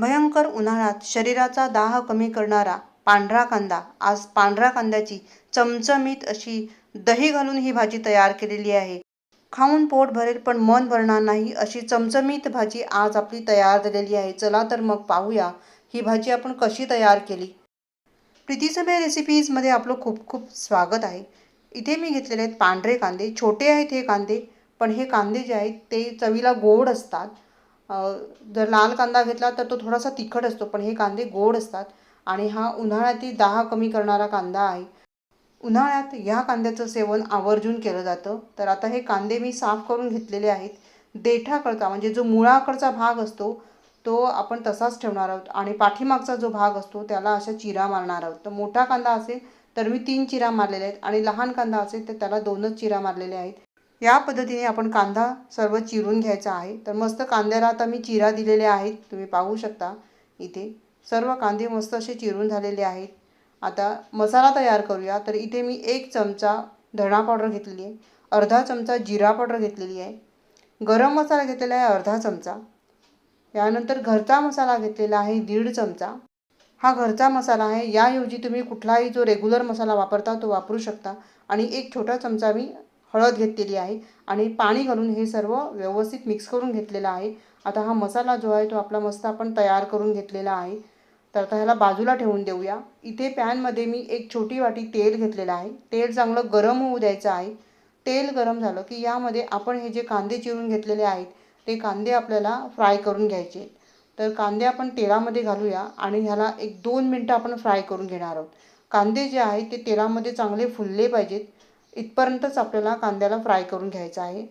भयंकर उन्हाळ्यात शरीराचा दाह कमी करणारा पांढरा कांदा आज पांढऱ्या कांद्याची चमचमीत अशी दही घालून ही भाजी तयार केलेली आहे. खाऊन पोट भरेल पण मन भरणार नाही अशी चमचमीत भाजी आज आपली तयार झालेली आहे. चला तर मग पाहूया ही भाजी आपण कशी तयार केली. प्रीतीसभे रेसिपीजमध्ये आपलं खूप खूप स्वागत आहे. इथे मी घेतलेले आहेत पांढरे कांदे छोटे आहेत हे कांदे पण हे कांदे जे आहेत ते चवीला गोड असतात. जर लाल कांदा घेतला तर तो थोडासा तिखट असतो पण हे कांदे गोड असतात आणि हा उन्हाळ्यातील दाह कमी करणारा कांदा आहे. उन्हाळ्यात ह्या कांद्याचं सेवन आवर्जून केलं जातं. तर आता हे कांदे मी साफ करून घेतलेले आहेत. देठाकडचा म्हणजे जो मुळाकडचा भाग असतो तो आपण तसाच ठेवणार आहोत. आणि पाठीमागचा जो भाग असतो त्याला अशा चिरा मारणार आहोत. तर मोठा कांदा असेल तर मी तीन चिरा मारलेल्या आहेत. आणि लहान कांदा असेल तर त्याला दोनच चिरा मारलेल्या आहेत. या पद्धतीने आपण कांदा सर्व चिरून घ्यायचा आहे. तर मस्त कांद्याला आता मी चिरा दिलेले आहेत. तुम्ही पाहू शकता इथे. सर्व कांदे मस्त असे चिरून झालेले आहेत. आता मसाला तयार करूया. तर इथे मी एक चमचा धणा पावडर घेतलेली आहे. अर्धा चमचा जिरा पावडर घेतलेली आहे. गरम मसाला घेतलेला आहे अर्धा चमचा. यानंतर घरचा मसाला घेतलेला आहे दीड चमचा. हा घरचा मसाला आहे. याऐवजी तुम्ही कुठलाही जो रेग्युलर मसाला वापरता तो वापरू शकता. आणि एक छोटा चमचा मी हळद घेतलेली आहे आणि पाणी घालून हे सर्व व्यवस्थित मिक्स करून घेतलेलं आहे. आता हा मसाला जो आहे तो आपला मस्त आपण तयार करून घेतलेला आहे. तर आता ह्याला बाजूला ठेवून देऊया. इथे पॅनमध्ये मी एक छोटी वाटी तेल घेतलेलं आहे. तेल चांगलं गरम होऊ द्यायचं आहे. तेल गरम झालं की यामध्ये आपण हे जे कांदे चिरून घेतलेले आहेत ते कांदे आपल्याला फ्राय करून घ्यायचे. तर कांदे आपण तेलामध्ये घालूया आणि ह्याला एक दोन मिनटं आपण फ्राय करून घेणार आहोत. कांदे जे आहेत ते तेलामध्ये चांगले फुलले पाहिजेत. इथपर्यंतच आपल्याला कांद्याला फ्राय करून घ्यायचं आहे.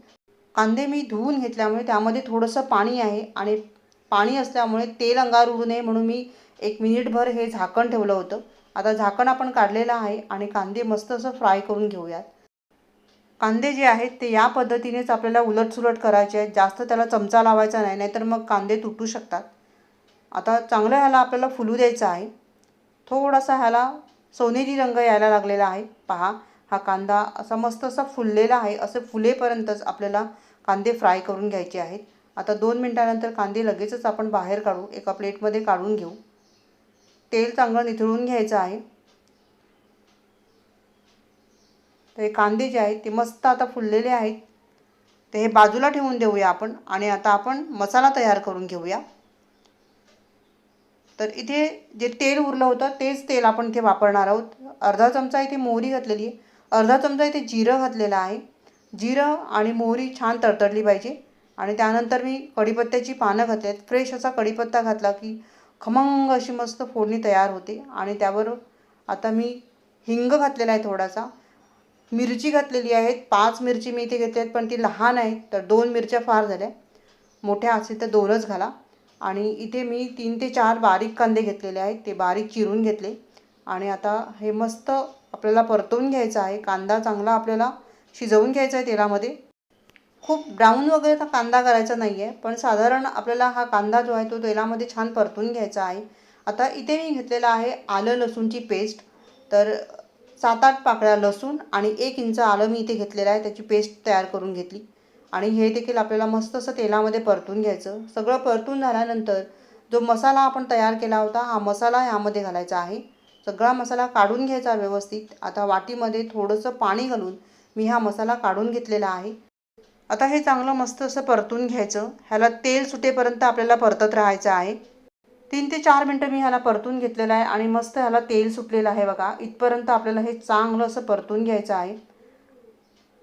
कांदे मी धुवून घेतल्यामुळे त्यामध्ये थोडंसं पाणी आहे आणि पाणी असल्यामुळे तेल अंगावर उडू नये म्हणून मी एक मिनिटभर हे झाकण ठेवलं होतं. आता झाकण आपण काढलेलं आहे आणि कांदे मस्त असं फ्राय करून घेऊयात. कांदे जे आहेत ते या पद्धतीनेच आपल्याला उलटसुलट करायचे आहेत. जास्त त्याला चमचा लावायचा नाही नाहीतर मग कांदे तुटू शकतात. आता चांगलं ह्याला आपल्याला फुलू द्यायचं आहे. थोडासा ह्याला सोनेरी रंग यायला लागलेला आहे. पहा हा कांदा असा मस्त असा फुललेला आहे. असं फुलेपर्यंतच आपल्याला कांदे फ्राय करून घ्यायचे आहेत. आता दोन मिनटानंतर कांदे लगेचच आपण बाहेर काढू. एका प्लेटमध्ये काढून घेऊ. तेल चांगलं निथळून घ्यायचं आहे. तर हे कांदे जे आहेत ते मस्त आता फुललेले आहेत. ते हे बाजूला ठेवून देऊया आपण आणि आता आपण मसाला तयार करून घेऊया. तर इथे जे तेल उरलं होतं तेच तेल आपण इथे वापरणार आहोत. अर्धा चमचा इथे मोहरी घातलेली आहे. अर्धा चमचा इथे जिरं घातलेलं आहे. जिरं आणि मोहरी छान तडतडली पाहिजे. आणि त्यानंतर मी कढीपत्त्याची पानं घातली आहेत फ्रेश असा कढीपत्ता घातला की खमंग अशी मस्त फोडणी तयार होते. आणि त्यावर आता मी हिंग घातलेला आहे थोडासा. मिरची घातलेली आहेत. पाच मिरची मी इथे घेतली आहेत पण ती लहान आहेत. तर दोन मिरच्या फार झाल्या. मोठ्या असतील तर दोनच घाला. आणि इथे मी तीन ते चार बारीक कांदे घेतलेले आहेत. ते बारीक चिरून घेतले. आणि आता हे मस्त आपल्याला परतवून घ्यायचा आहे. कांदा चांगला आपल्याला शिजवून घ्यायचा आहे तेलामध्ये. खूप ब्राऊन वगैरे कांदा करायचा नाही आहे पण साधारण आपल्याला हा कांदा जो आहे तो तेलामध्ये छान परतून घ्यायचा आहे. आता इथे मी घेतलेला आहे आलं लसूणची पेस्ट तर सात आठ पाकळ्या लसूण आणि एक इंच आलं मी इथे घेतलेलं आहे त्याची पेस्ट तयार करून घेतली. आणि हे देखील आपल्याला मस्त असं तेलामध्ये परतून घ्यायचं. सगळं परतून झाल्यानंतर जो मसाला आपण तयार केला होता हा मसाला ह्यामध्ये घालायचा आहे. सगळा मसाला काढून घ्यायचा व्यवस्थित. आता वाटीमध्ये थोडंसं पाणी घालून मी हा मसाला काढून घेतलेला आहे. आता हे चांगलं मस्त असं परतून घ्यायचं. ह्याला तेल सुटेपर्यंत आपल्याला परतत राहायचं आहे. तीन ते चार मिनटं मी ह्याला परतून घेतलेलं आहे आणि मस्त ह्याला तेल सुटलेलं आहे बघा. इथपर्यंत आपल्याला हे चांगलं असं परतून घ्यायचं आहे.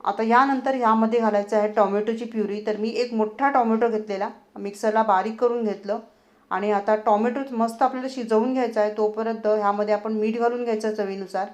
आता यानंतर ह्यामध्ये घालायचं आहे टॉमॅटोची प्युरी. तर मी एक मोठा टॉमॅटो घेतलेला. मिक्सरला बारीक करून घेतलं. आणि आता टॉमॅटो मस्त आपल्याला शिजवून घ्यायचा आहे तोपर्यंत ह्यामध्ये आपण मीठ घालून घ्यायचं चवीनुसार.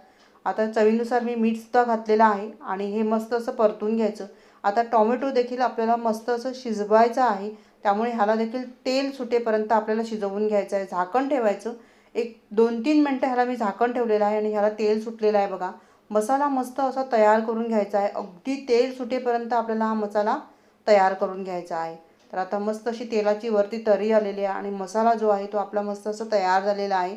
आता चवीनुसार मी मीठसुद्धा घातलेलं आहे आणि हे मस्त असं परतून घ्यायचं. आता टॉमॅटो देखील आपल्याला मस्त असं शिजवायचं आहे त्यामुळे ह्याला देखील तेल सुटेपर्यंत आपल्याला शिजवून घ्यायचं आहे. झाकण ठेवायचं. एक दोन तीन मिनटं ह्याला मी झाकण ठेवलेलं आहे आणि ह्याला तेल सुटलेलं आहे बघा. मसाला मस्त असा तयार करून घ्यायचा आहे. अगदी तेल सुटेपर्यंत आपल्याला हा मसाला तयार करून घ्यायचा आहे. तर आता मस्त अशी तेलाची वरती तरी आलेली आहे आणि मसाला जो आहे तो आपला मस्त असं तयार झालेला आहे.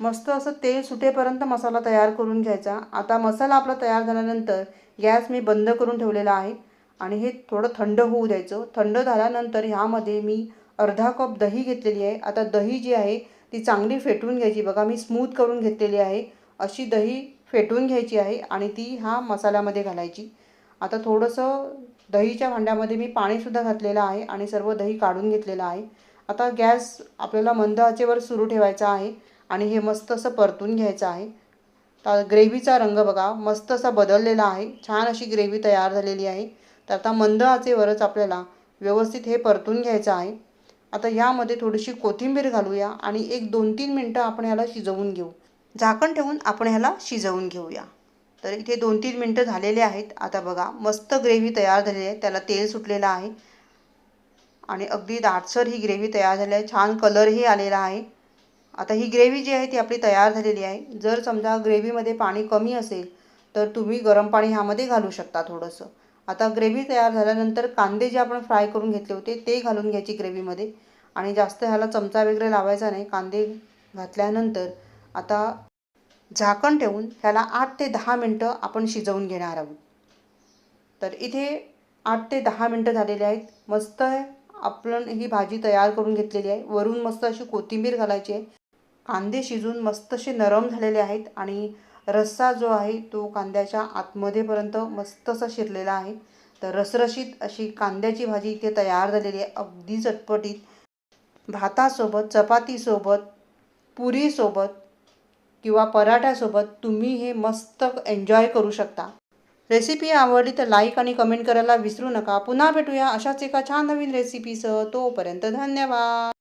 मस्त असं तेल सुटेपर्यंत मसाला तयार करून घ्यायचा. आता मसाला आपला तयार झाल्यानंतर गॅस मी बंद करून ठेवलेला आहे आणि हे थोडं थंड होऊ द्यायचं. थंड झाल्यानंतर ह्यामध्ये मी अर्धा कप दही घेतलेली आहे. आता दही जी आहे ती चांगली फेटून घ्यायची. बघा मी स्मूथ करून घेतलेली आहे. अशी दही फेटून घ्यायची आहे आणि ती ह्या मसाल्यामध्ये घालायची. आता थोडंसं दहीच्या भांड्यामध्ये मी पाणीसुद्धा घातलेलं आहे आणि सर्व दही काढून घेतलेलं आहे. आता गॅस आपल्याला मंद आचेवर सुरू ठेवायचा आहे आणि हे मस्त असं परतून घ्यायचं आहे. तर ग्रेव्हीचा रंग बघा मस्त असा बदललेला आहे. छान अशी ग्रेव्ही तयार झालेली आहे. तर आता मंद आचेवरच आपल्याला व्यवस्थित हे परतून घ्यायचं आहे. आता यामध्ये थोडीशी कोथिंबीर घालूया आणि एक दोन तीन मिनटं आपण ह्याला शिजवून घेऊ. झाकण ठेवून आपण ह्याला शिजवून घेऊया. तर इथे दोन तीन मिनटं झालेले आहेत. आता बघा मस्त ग्रेव्ही तयार झालेली आहे. त्याला तेल सुटलेलं आहे. आणि अगदी दाटसर ही ग्रेव्ही तयार झाली आहे. छान कलरही आलेला आहे. आता ही ग्रेव्ही जी आहे ती आपली तयार झालेली आहे. जर समजा ग्रेव्हीमध्ये पाणी कमी असेल तर तुम्ही गरम पाणी ह्यामध्ये घालू शकता थोडंसं. आता ग्रेव्ही तयार झाल्यानंतर कांदे जे आपण फ्राय करून घेतले होते ते घालून घ्यायची ग्रेव्हीमध्ये. आणि जास्त ह्याला चमचा वगैरे लावायचा नाही. कांदे घातल्यानंतर आता झाकण ठेवून ह्याला आठ ते दहा मिनटं आपण शिजवून घेणार आहोत. तर इथे आठ ते दहा मिनटं झालेली आहेत. मस्त आपण ही भाजी तयार करून घेतलेली आहे. वरून मस्त अशी कोथिंबीर घालायची आहे. कांदे शिजून मस्त असे नरम झालेले आहेत आणि रस्सा जो आहे तो कांद्याच्या आतमध्येपर्यंत मस्त असा शिरलेला आहे. तर रसरशीत अशी कांद्याची भाजी इथे तयार झालेली आहे. अगदी चटपटीत. भातासोबत चपातीसोबत पुरीसोबत किंवा पराठ्यासोबत तुम्ही हे मस्त एन्जॉय करू शकता. रेसिपी आवडली तर लाईक आणि कमेंट करायला विसरू नका. पुन्हा भेटूया अशाच एका छान नवीन रेसिपीसह तोपर्यंत धन्यवाद.